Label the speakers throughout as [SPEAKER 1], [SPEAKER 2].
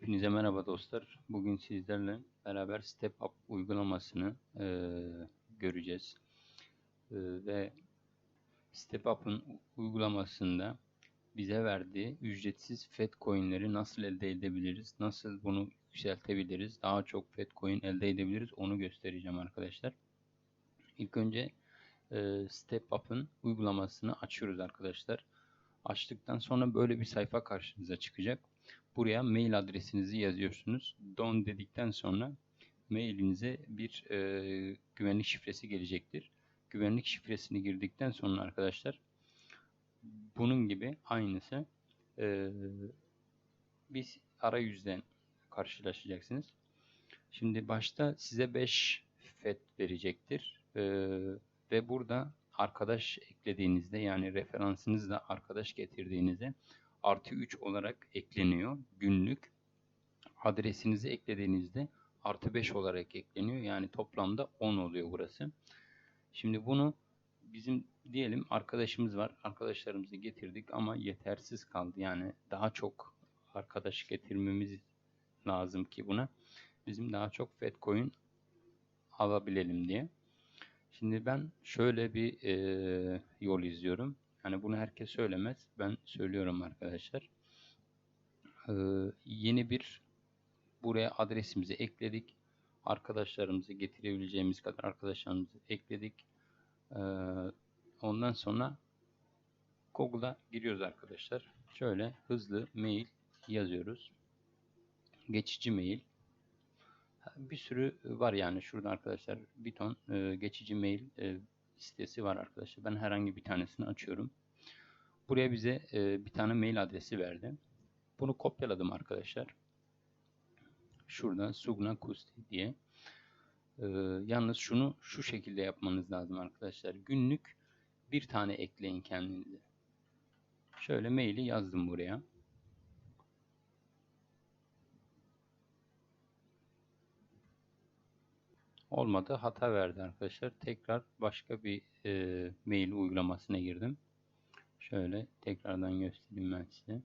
[SPEAKER 1] Hepinize merhaba dostlar. Bugün sizlerle beraber Step Up uygulamasını eee, göreceğiz. Eee, ve Step Up'ın uygulamasında bize verdiği ücretsiz FED coinleri nasıl elde edebiliriz? Nasıl bunu yükseltebiliriz? Daha çok FED coin elde edebiliriz? Onu göstereceğim arkadaşlar. İlk önce eee Step Up'ın uygulamasını açıyoruz arkadaşlar. Açtıktan sonra böyle bir sayfa karşınıza çıkacak. Buraya mail adresinizi yazıyorsunuz. Don dedikten sonra mailinize bir e, güvenlik şifresi gelecektir. Güvenlik şifresini girdikten sonra arkadaşlar bunun gibi aynısı e, bir arayüzden karşılaşacaksınız. Şimdi başta size 5 FET verecektir. E, ve burada arkadaş eklediğinizde yani referansınızla arkadaş getirdiğinizde artı 3 olarak ekleniyor günlük. Adresinizi eklediğinizde artı 5 olarak ekleniyor. Yani toplamda 10 oluyor burası. Şimdi bunu bizim diyelim arkadaşımız var. Arkadaşlarımızı getirdik ama yetersiz kaldı. Yani daha çok arkadaş getirmemiz lazım ki buna bizim daha çok Fedcoin alabilelim diye. Şimdi ben şöyle bir e, yol izliyorum. Yani bunu herkes söylemez. Ben söylüyorum arkadaşlar. Ee, yeni bir buraya adresimizi ekledik. Arkadaşlarımızı getirebileceğimiz kadar arkadaşlarımızı ekledik. Ee, ondan sonra Google'a giriyoruz arkadaşlar. Şöyle hızlı mail yazıyoruz. Geçici mail. Bir sürü var yani şurada arkadaşlar bir ton e, geçici mail e, sitesi var arkadaşlar. Ben herhangi bir tanesini açıyorum. Buraya bize e, bir tane mail adresi verdi. Bunu kopyaladım arkadaşlar. Şurada Sugna Kusti diye. E, yalnız şunu şu şekilde yapmanız lazım arkadaşlar. Günlük bir tane ekleyin kendinize. Şöyle maili yazdım buraya. Olmadı. Hata verdi arkadaşlar. Tekrar başka bir e, mail uygulamasına girdim. Şöyle tekrardan göstereyim ben size.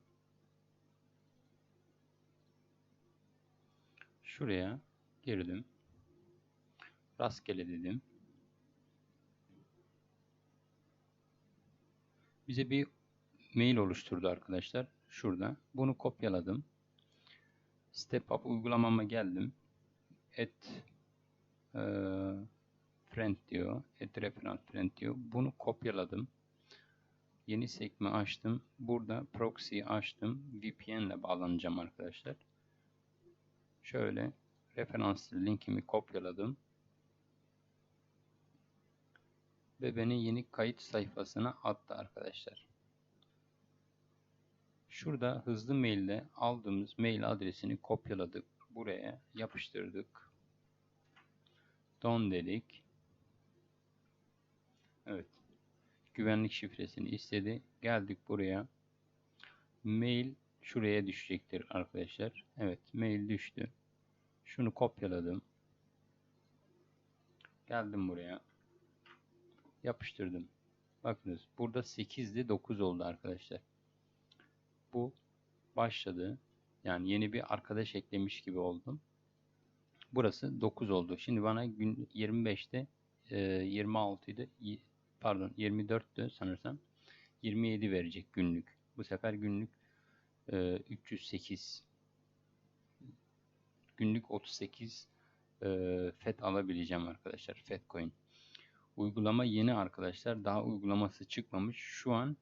[SPEAKER 1] Şuraya girdim. Rastgele dedim. Bize bir mail oluşturdu arkadaşlar. Şurada. Bunu kopyaladım. Step Up uygulamama geldim. Et e, friend diyor. Et referans friend diyor. Bunu kopyaladım. Yeni sekme açtım. Burada proxy açtım. VPN ile bağlanacağım arkadaşlar. Şöyle referans linkimi kopyaladım. Ve beni yeni kayıt sayfasına attı arkadaşlar. Şurada hızlı mailde aldığımız mail adresini kopyaladık. Buraya yapıştırdık. Don dedik. Evet. Güvenlik şifresini istedi. Geldik buraya. Mail şuraya düşecektir arkadaşlar. Evet mail düştü. Şunu kopyaladım. Geldim buraya. Yapıştırdım. Bakınız burada 8'di 9 oldu arkadaşlar. Bu başladı. Yani yeni bir arkadaş eklemiş gibi oldum. Burası 9 oldu. Şimdi bana gün 25'te 26 idi. Pardon 24'tü sanırsam. 27 verecek günlük. Bu sefer günlük 308 günlük 38 FET alabileceğim arkadaşlar. FET coin. Uygulama yeni arkadaşlar. Daha uygulaması çıkmamış. Şu an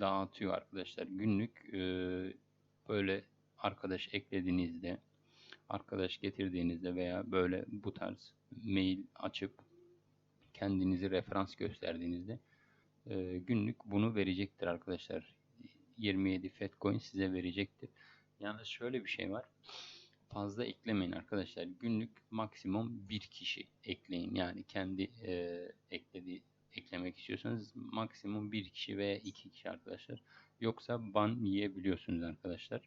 [SPEAKER 1] dağıtıyor arkadaşlar. Günlük böyle arkadaş eklediğinizde arkadaş getirdiğinizde veya böyle bu tarz mail açıp kendinizi referans gösterdiğinizde e, günlük bunu verecektir arkadaşlar. 27 Fedcoin size verecektir. Yalnız şöyle bir şey var. Fazla eklemeyin arkadaşlar. Günlük maksimum bir kişi ekleyin. Yani kendi e, eklediği eklemek istiyorsanız maksimum bir kişi veya iki kişi arkadaşlar. Yoksa ban yiyebiliyorsunuz arkadaşlar.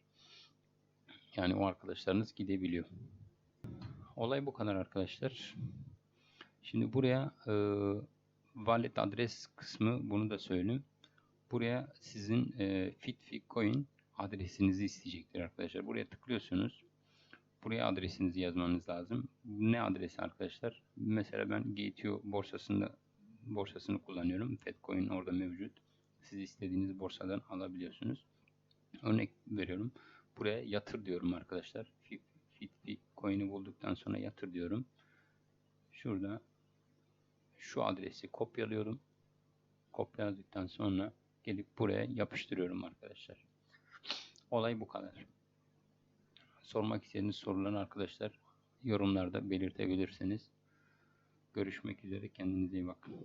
[SPEAKER 1] Yani o arkadaşlarınız gidebiliyor. Olay bu kadar arkadaşlar. Şimdi buraya e, wallet adres kısmı bunu da söyleyeyim. Buraya sizin e, FitFiCoin adresinizi isteyecektir arkadaşlar. Buraya tıklıyorsunuz. buraya adresinizi yazmanız lazım. Ne adresi arkadaşlar? Mesela ben GTO borsasında borsasını kullanıyorum. Fedcoin orada mevcut. Siz istediğiniz borsadan alabiliyorsunuz. Örnek veriyorum. Buraya yatır diyorum arkadaşlar. Fitbit coin'i bulduktan sonra yatır diyorum. Şurada şu adresi kopyalıyorum. Kopyaladıktan sonra gelip buraya yapıştırıyorum arkadaşlar. Olay bu kadar. Sormak istediğiniz soruları arkadaşlar yorumlarda belirtebilirsiniz. Görüşmek üzere. Kendinize iyi bakın.